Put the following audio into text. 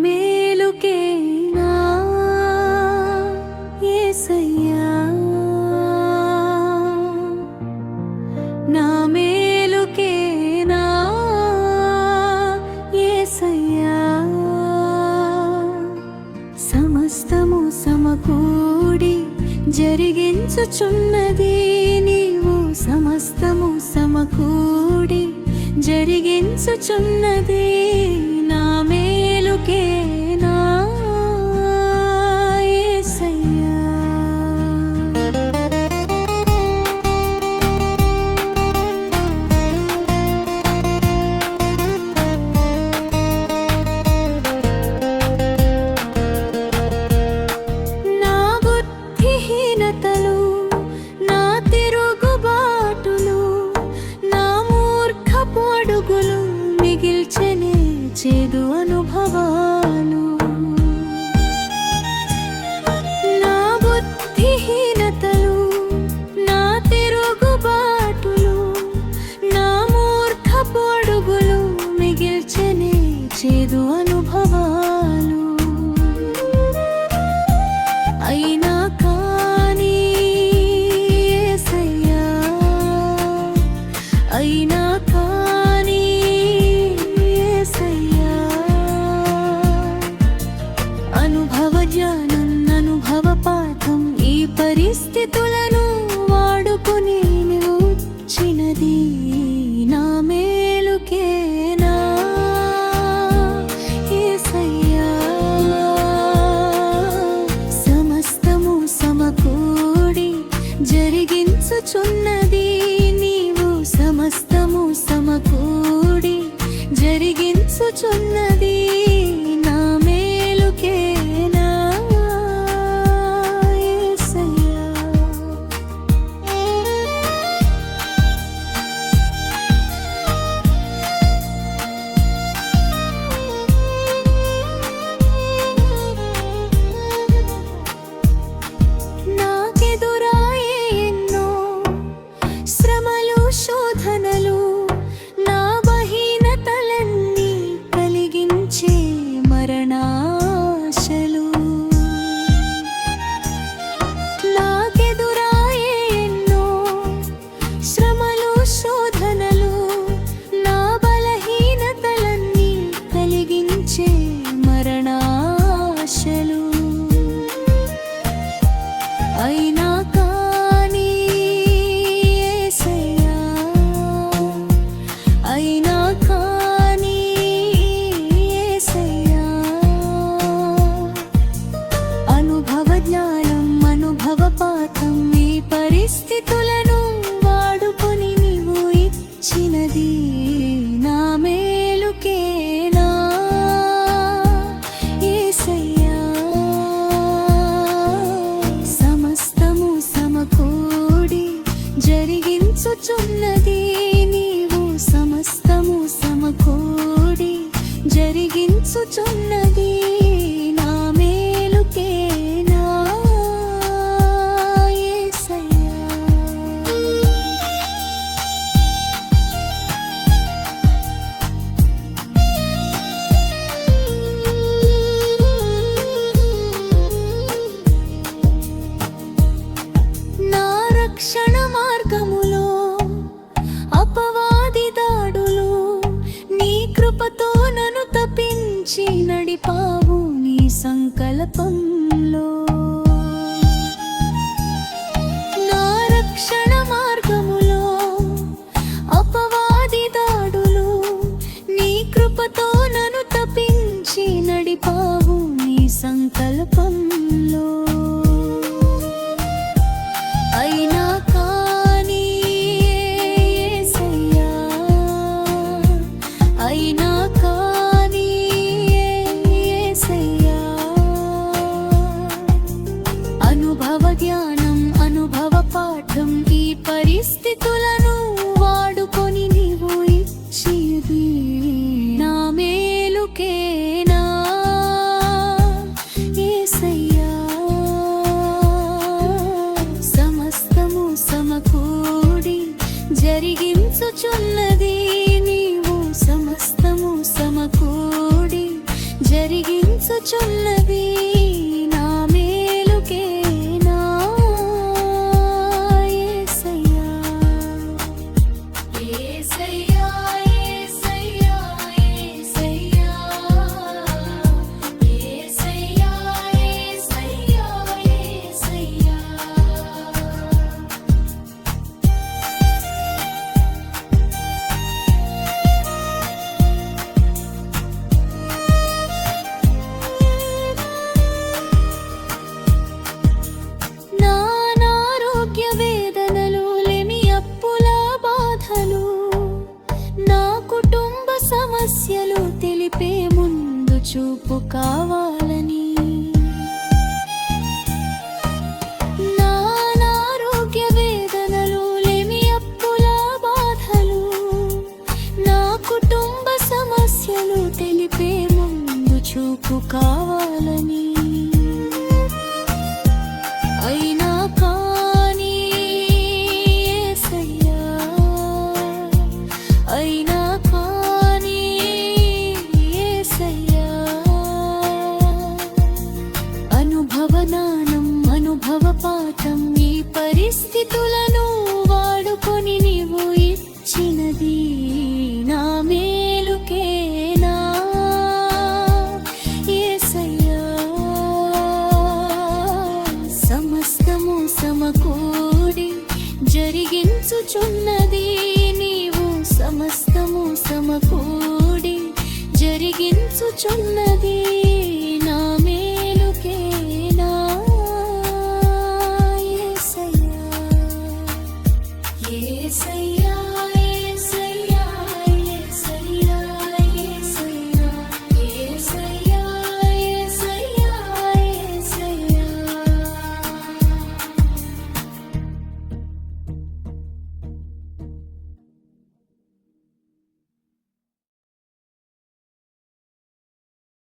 మేలుకేనా? ఏసయ్యా. నా మేలుకేనా? ఏసయ్యా. సమస్తము సమకూడి జరిగించుచున్నది నీవు. సమస్తము సమకూడి జరిగించుచున్నదే అడుగులు మిగిల్చెనే చేదు అనుభవాలు. నా బుద్ధిహీనతలు నా తిరుగుబాటులు నా మూర్ఖపు అడుగులు మిగిల్చెనే చేదు అనుభవాలు. అయినా కానీ అయినా చేతులను వాడుకుని వచ్చినది నా మేలుకేనా? యేసయ్యా సమస్తము సమకూడి జరిగించుచున్నది నీవు. సమస్తము సమకూడి జరిగించుచున్నది одна తప్పించి నడిపావు నీ సంకల్పంలో. నా రక్షణ మార్గములో అపవాది దాడులు నీ కృపతో నన్ను తప్పించి నడిపావు నీ సంకల్పంలో. అయినా కానీ అయినా you're never జరిగించుచున్నది నా